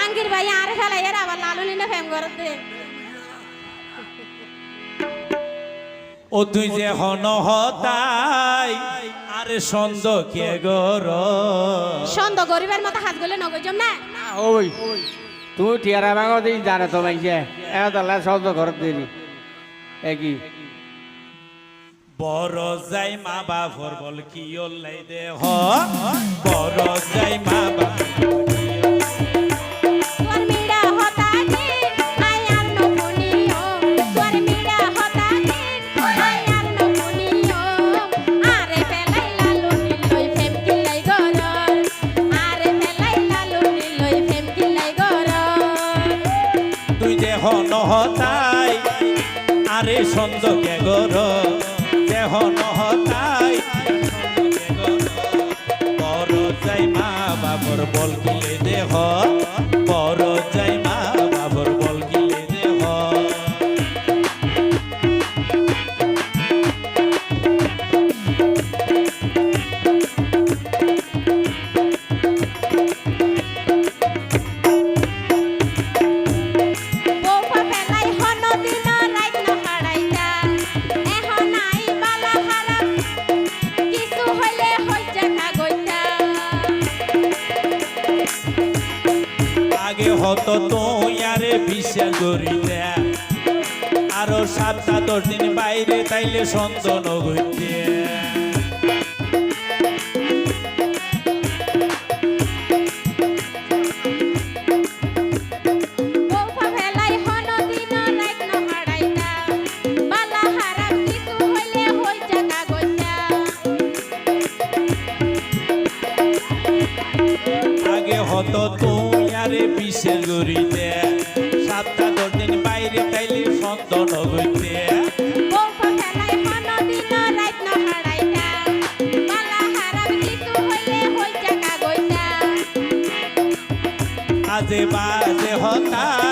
আগের ভাই আর ফেলাই এর আবার লালুনি না ফেম করতে ও তুই যে হন হতাই আরে সন্দ কে গর সন্দ গরিবের মতো হাত গলে নগজম না ওই তুই টিয়ারা ভাঙো দিই জানে তো মাইছে এত শব্দ ঘর দিলি একই বড় যাই মা বাপর বল কি ওলাই দে হ বড় যাই মা বাপ তুই নহতাই। আরে সন্দ কে গর দেহ নহতাই। বড় যাই মা বাবর বল কিলে দেহ আগে হতো তো ইয়ারে বিশ্বাস করি আরও সাতটা দশ দিন বাইরে তাইলে সন্তান হইতে। আগে তোমারে বিশেষ গরিতে সাতটা দশ দিন বাইরে তাইলে সন্তন হইতে বৌফা বাজে হন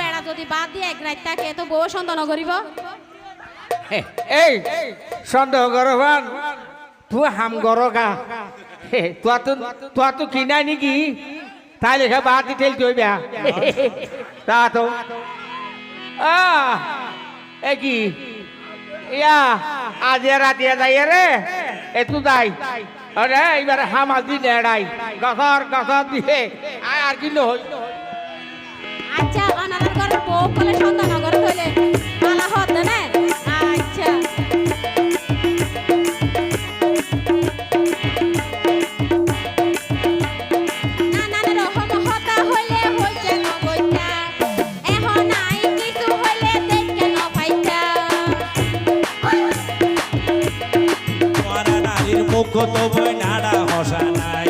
বেড়া যদি বাদ দিয়ে এক রাত থাকে তো বউ এই সন্দেহ করবান তুই হাম গরগা তোয়া তো তোয়া তো কিনাই নাকি? তাই লেখা বাদ দি ঠেলতে হইবে। তা তো। এ কি? ইয়া আজ রাতে যাই রে এতু যাই। আরে এবার হামাল দি নেড়াই গসর গসর দিয়ে। আর কি হই। আচ্ছা অনাদার বউ বলে সন্তান নগর হইলে। নারীর মুখ তো বই নাড়া হসা নাই।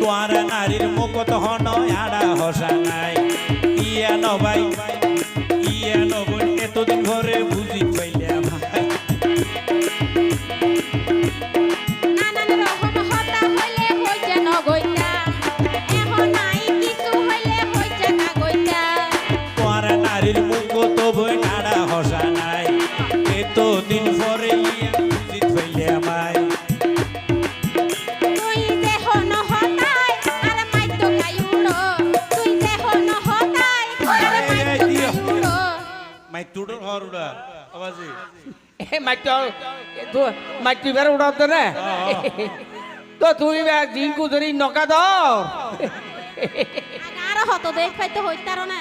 তোয়ার নারীর তো হন আড়া হসা নাই। ইয়া নবাই, ইয়া নবই এতদিন ঘরে বুঝি পাইলাম মাই উড়া আবাজি মাইটো তো মাইটো এবার উড়াতে না। তো তুই এবার দিনকু ধরি নকা দাও আর হত দেখ পাইতে হইতার না।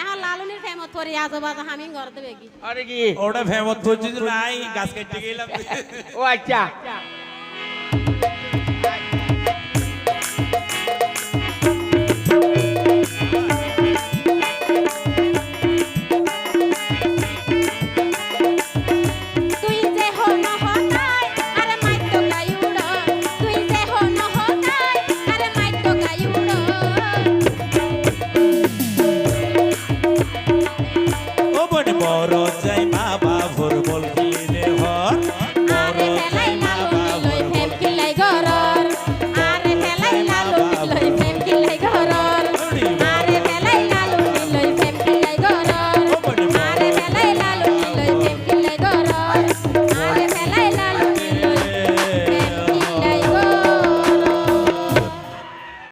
এখন লালুনির ফেমত পরি আজবাজ হামিং ঘর দেবে কি? আরে কি? ওটা ফেমত পর্যন্ত নাই গাছ কেটে গেলাম। ও আচ্ছা।